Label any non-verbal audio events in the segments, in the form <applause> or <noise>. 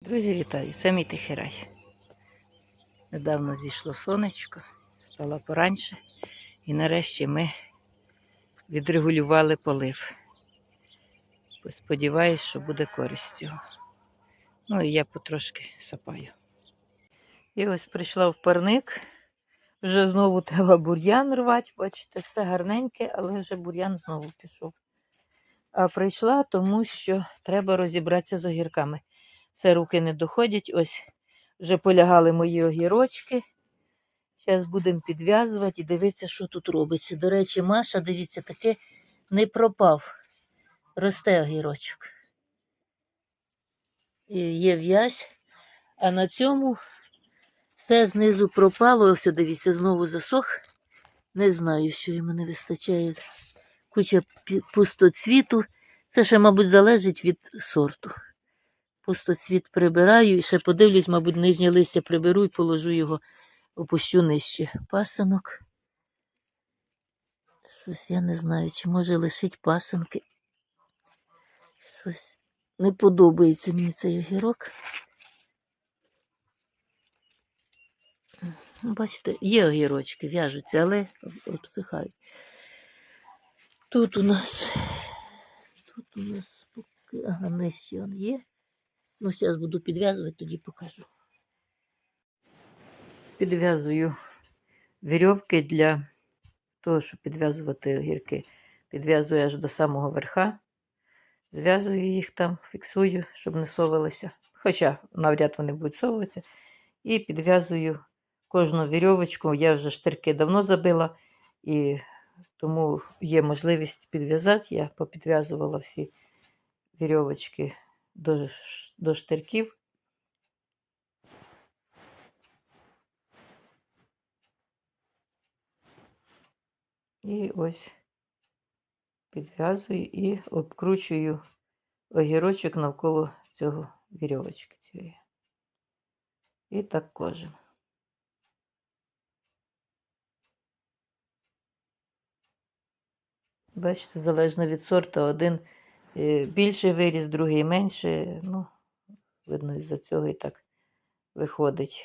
Друзі, вітаю! Це мій тихий. Недавно зійшло сонечко, стало пораньше, і нарешті ми відрегулювали полив. Сподіваюсь, що буде користь цього. Ну і я потрошки сапаю. І ось прийшла в парник. Вже знову треба бур'ян рвати. Бачите, все гарненьке, але вже бур'ян знову пішов. А прийшла, тому що треба розібратися з огірками. Все руки не доходять. Ось вже полягали мої огірочки. Зараз будемо підв'язувати і дивитися, що тут робиться. До речі, Маша, дивіться, таке не пропав. Росте огірочок. І є в'язь, а на цьому все знизу пропало. Ось, дивіться, знову засох. Не знаю, що йому не вистачає. Куча пустоцвіту. Це ще, мабуть, залежить від сорту. Пустоцвіт прибираю і ще подивлюсь, мабуть, нижнє листя приберу і положу його, опущу нижче. Пасинок. Щось я не знаю, чи може лишить пасинки. Щось не подобається мені цей огірок. Бачите, є огірочки, в'яжуться, але обсихають. Тут у нас, тут у нас поки, ага, нижче он є. Ну, зараз буду підв'язувати, тоді покажу. Підв'язую вірьовки для того, щоб підв'язувати огірки. Підв'язую аж до самого верха. Зв'язую їх там, фіксую, щоб не совалися. Хоча навряд вони будуть совуватися. І підв'язую кожну вірьовочку. Я вже штирки давно забила, і тому є можливість підв'язати. Я попідв'язувала всі вірьовочки до, до штирків. І ось підв'язую і обкручую огірочок навколо цього вірьовочки цієї. І так кожен. Бачите, залежно від сорту, один більший виріс, другий менше. Ну, видно, із-за цього і так виходить.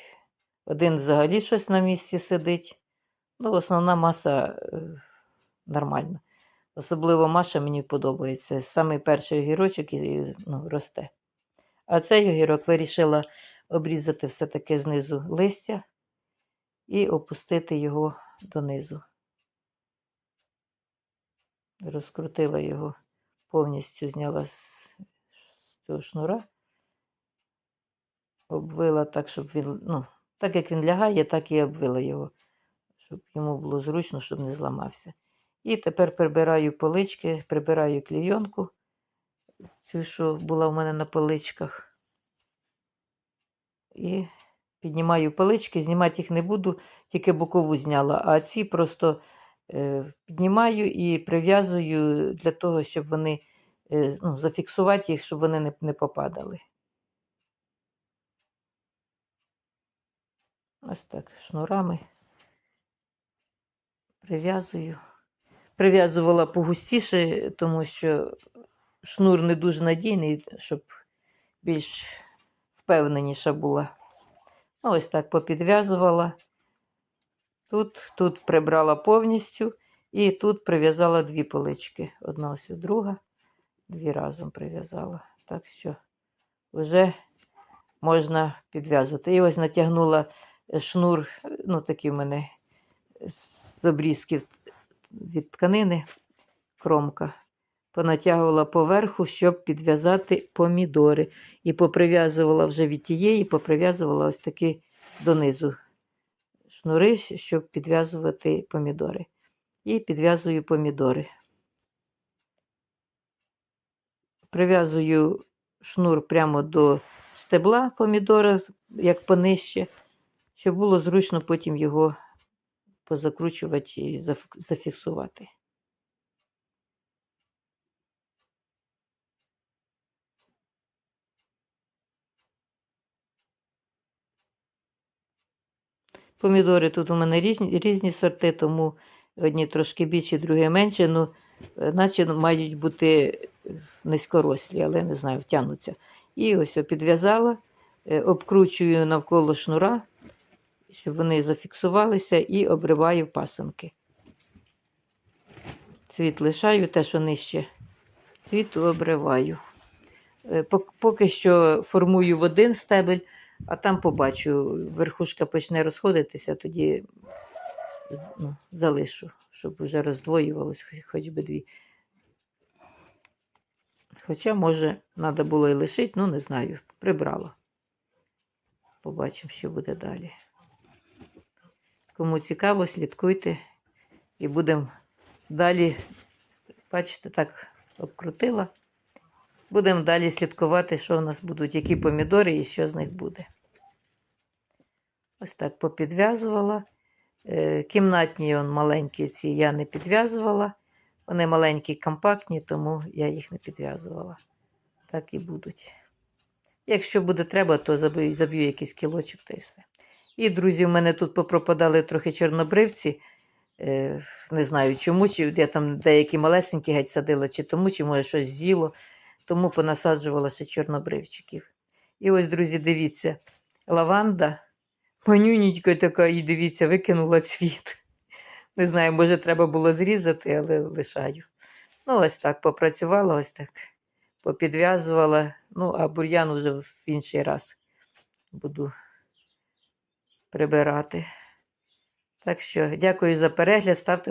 Один взагалі щось на місці сидить. Ну, основна маса е, нормальна. Особливо Маша мені подобається. Самий перший огірочок і, ну, росте. А цей огірок вирішила обрізати все-таки знизу листя і опустити його донизу. Розкрутила його, повністю зняла з, цього шнура, обвила так, щоб він, ну, так як він лягає, так і обвила його, щоб йому було зручно, щоб не зламався. І тепер прибираю полички, прибираю клійонку, цю, що була в мене на поличках. І піднімаю полички, знімати їх не буду, тільки бокову зняла, а ці просто піднімаю і прив'язую для того, щоб вони е, ну, зафіксувати їх, щоб вони не попадали. Ось так, шнурами прив'язую. Прив'язувала погустіше, тому що шнур не дуже надійний, щоб більш впевненіша була. Ну, ось так попідв'язувала. Тут, тут прибрала повністю і тут прив'язала дві полички. Одна ось друга. Дві разом прив'язала. Так що вже можна підв'язувати. І ось натягнула шнур, ну такий в мене з обрізків від тканини, кромка. Понатягувала поверху, щоб підв'язати помідори. І поприв'язувала вже від тієї, поприв'язувала ось таки донизу шнури, щоб підв'язувати помідори. І підв'язую помідори. Прив'язую шнур прямо до стебла помідора, як понижче, щоб було зручно потім його позакручувати і зафіксувати. Помідори тут у мене різні, різні сорти, тому одні трошки більші, другі менші. Ну, е, наче мають бути низькорослі, але не знаю, втягнуться. І ось підв'язала, е, обкручую навколо шнура, щоб вони зафіксувалися, і обриваю пасинки. Цвіт лишаю, те, що нижче цвіту обриваю. Е, Поки що формую в один стебель, а там побачу, верхушка почне розходитися, тоді ну, залишу, щоб вже роздвоювалось хоч- би дві. Хоча, може, треба було і лишити, ну не знаю, прибрала. Побачимо, що буде далі. Кому цікаво, слідкуйте і будемо далі, бачите, так обкрутила. Будемо далі слідкувати, що в нас будуть, які помідори і що з них буде. Ось так попідв'язувала. Е, Кімнатні он, маленькі ці я не підв'язувала. Вони маленькі, компактні, тому я їх не підв'язувала. Так і будуть. Якщо буде треба, то заб'ю, заб'ю якийсь кілочок та й все. І, друзі, в мене тут попропадали трохи чорнобривці. Е, не знаю чому, чи я там деякі малесенькі геть садила, чи тому, чи може щось з'їло, тому понасаджувалася чорнобривчиків. І ось, друзі, дивіться, лаванда, манюнічка така, і дивіться, викинула цвіт. <laughs> Не знаю, може, треба було зрізати, але лишаю. Ну, ось так попрацювала, ось так попідв'язувала. Ну, а бур'ян уже в інший раз буду прибирати. Так що дякую за перегляд. Ставте